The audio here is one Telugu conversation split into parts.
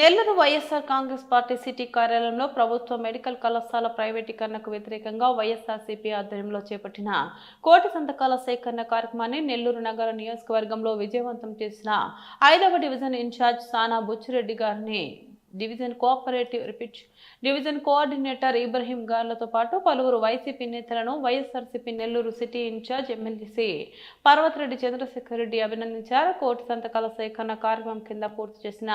Nellore YSR Congress party city కార్యాలయంలో ప్రభుత్వ మెడికల్ కళాశాల ప్రైవేటీకరణకు వ్యతిరేకంగా వైఎస్ఆర్సీపీ ఆధ్వర్యంలో చేపట్టిన కోటి సంతకాల సేకరణ కార్యక్రమాన్ని నెల్లూరు నగర నియోజకవర్గంలో విజయవంతం చేసిన ఐదవ డివిజన్ ఇన్ఛార్జ్ సానా బుచ్చిరెడ్డి గారిని డివిజన్ కోఆపరేటివ్ రిపిచ్ డివిజన్ కోఆర్డినేటర్ ఇబ్రహీం గార్లతో పాటు పలువురు వైసీపీ నేతలను YSRCP Nellore city in charge MLC Parvathireddy Chandrasekhar Reddy అభినందించారు. కోటి సంతకాల సేకరణ కార్యక్రమం కింద పూర్తి చేసిన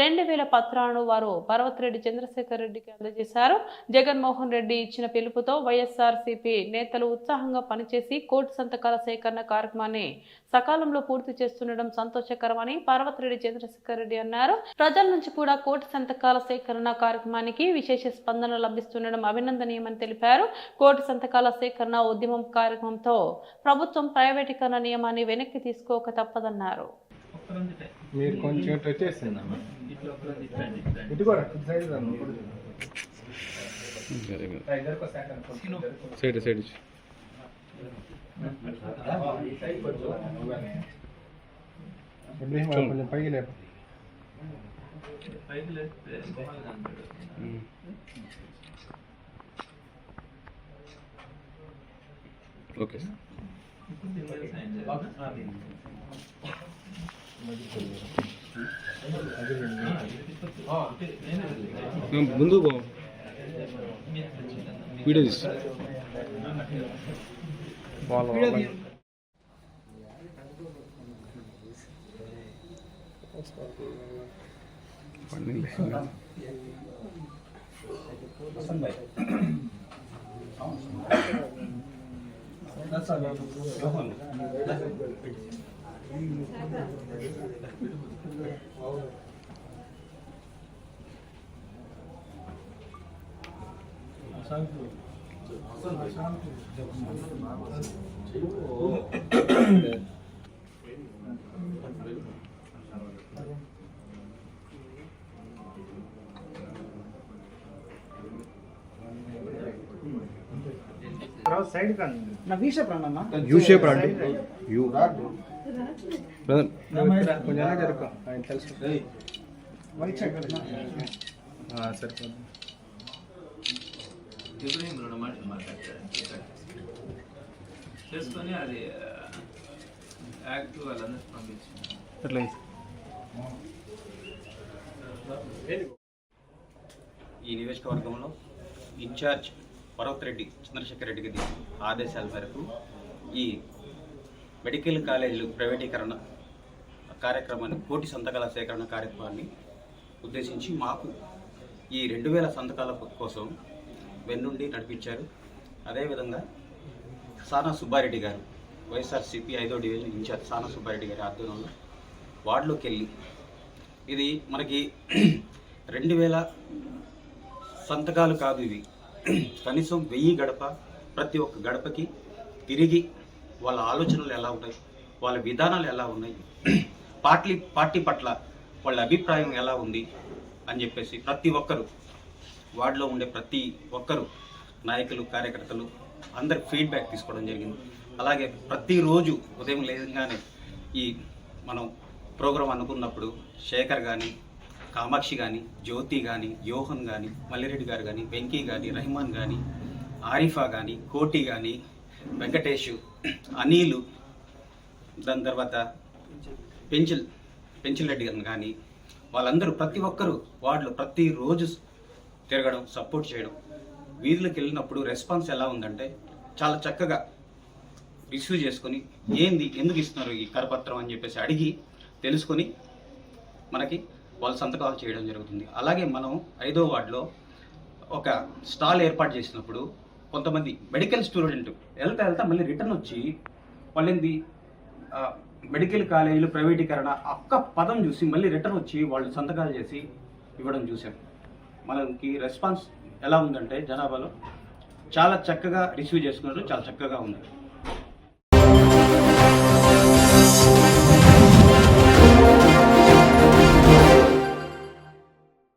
రెండు వేల పత్రాలను వారు పర్వతిరెడ్డి చంద్రశేఖర్ రెడ్డికి అందజేశారు. జగన్మోహన్ రెడ్డి ఇచ్చిన పిలుపుతో వైఎస్ఆర్సీపీ నేతలు ఉత్సాహంగా పనిచేసి కోటి సంతకాల సేకరణ కార్యక్రమాన్ని సకాలంలో పూర్తి చేస్తుండడం సంతోషకరమని పర్వతిరెడ్డి చంద్రశేఖర్ రెడ్డి అన్నారు. ప్రజల నుంచి కూడా కోటి సంతకాల సేకరణ కార్యక్రమానికి విశేష స్పందన లభిస్తుండడం అభినందనీయమని తెలిపారు. కోటి సంతకాల సేకరణ ఉద్యమం కార్యక్రమంతో ప్రభుత్వం ప్రైవేటీకరణ నియమాన్ని వెనక్కి తీసుకోక తప్పదన్నారు. మీరు కొంచెం ఇటు కూడా సైడ్ కూడా చూడు. రా, ఇద్దరికి ఒక second, కొంచెం ఇద్దరికి. సైడ్ సైడ్ ఈ side కొంచెం నువ్వే. ఇబ్రహీం వాళ్ళు కొంచెం పైకి లేపు ఓకే ముందు పో వీడియో తీసి వాళ్ళ వాళ్ళ సైడ్ యూ షేప్ రండి యూ బ్రదర్ కొంచెం వెనక్కి జరుపు ఆయన తెలుసు. వైట్ సైడ్ ఆ, సరిపోదు. ఇబ్రహీం రెండు మాటలు మాట్లాడతారు చేసుకొని అది యాక్ట్ వాళ్ళందరికీ పంపించింది అట్లా. ఈ నియోజకవర్గంలో ఇన్ఛార్జ్ పర్వత్ రెడ్డి చంద్రశేఖర్ రెడ్డి గారి ఆదేశాల మేరకు ఈ మెడికల్ కాలేజీలు ప్రైవేటీకరణ కార్యక్రమాన్ని కోటి సంతకాల సేకరణ కార్యక్రమాన్ని ఉద్దేశించి మాకు ఈ రెండు వేల సంతకాల కోసం వెన్నుండి నడిపించారు. అదేవిధంగా సానా సుబ్బారెడ్డి గారు వైఎస్ఆర్సీపీ ఐదో డివిజన్ ఇన్ఛార్జ్ సానా సుబ్బారెడ్డి గారి ఆధ్వర్యంలో వార్డులోకి వెళ్ళి ఇది మనకి రెండు వేల సంతకాలు కాదు ఇవి. కనీసం వెయ్యి గడప ప్రతి ఒక్క గడపకి తిరిగి వాళ్ళ ఆలోచనలు ఎలా ఉన్నాయి వాళ్ళ విధానాలు ఎలా ఉన్నాయి పార్టీ పార్టీ పట్ల వాళ్ళ అభిప్రాయం ఎలా ఉంది అని చెప్పేసి ప్రతి ఒక్కరు వార్డులో ఉండే ప్రతి ఒక్కరు నాయకులు కార్యకర్తలు అందరి ఫీడ్బ్యాక్ తీసుకోవడం జరిగింది. అలాగే ప్రతిరోజు ఉదయం లేదంగానే ఈ మనం ప్రోగ్రాం అనుకున్నప్పుడు శేఖర్ కానీ కామాక్షి కానీ జ్యోతి కానీ యోహన్ కానీ మల్లిరెడ్డి గారు కానీ వెంకీ కానీ రహమాన్ కానీ ఆరిఫా కానీ కోటి కానీ వెంకటేష్ అనిలు దాని తర్వాత పెంచిల్ పెంచిల్ రెడ్డి గారు కానీ వాళ్ళందరూ ప్రతి ఒక్కరు వాళ్ళు ప్రతిరోజు తిరగడం సపోర్ట్ చేయడం. వీధులకు వెళ్ళినప్పుడు రెస్పాన్స్ ఎలా ఉందంటే చాలా చక్కగా రిసీవ్ చేసుకొని ఏంది? ఎందుకు ఇస్తున్నారు ఈ కరపత్రం? అని చెప్పేసి అడిగి తెలుసుకొని మనకి వాళ్ళు సంతకాలు చేయడం జరుగుతుంది. అలాగే మనం ఐదో వార్డులో ఒక స్టాల్ ఏర్పాటు చేసినప్పుడు కొంతమంది మెడికల్ స్టూడెంట్ వెళ్తా వెళ్తా మళ్ళీ రిటర్న్ వచ్చి వాళ్ళేంది మెడికల్ కాలేజీలు ప్రైవేటీకరణ ఒక్క పదం చూసి మళ్ళీ రిటర్న్ వచ్చి వాళ్ళు సంతకాలు చేసి ఇవ్వడం చూసాం మనకి రెస్పాన్స్ ఎలా ఉందంటే జనాభాలో చాలా చక్కగా రిసీవ్ చేసుకున్నారు చాలా చక్కగా ఉంది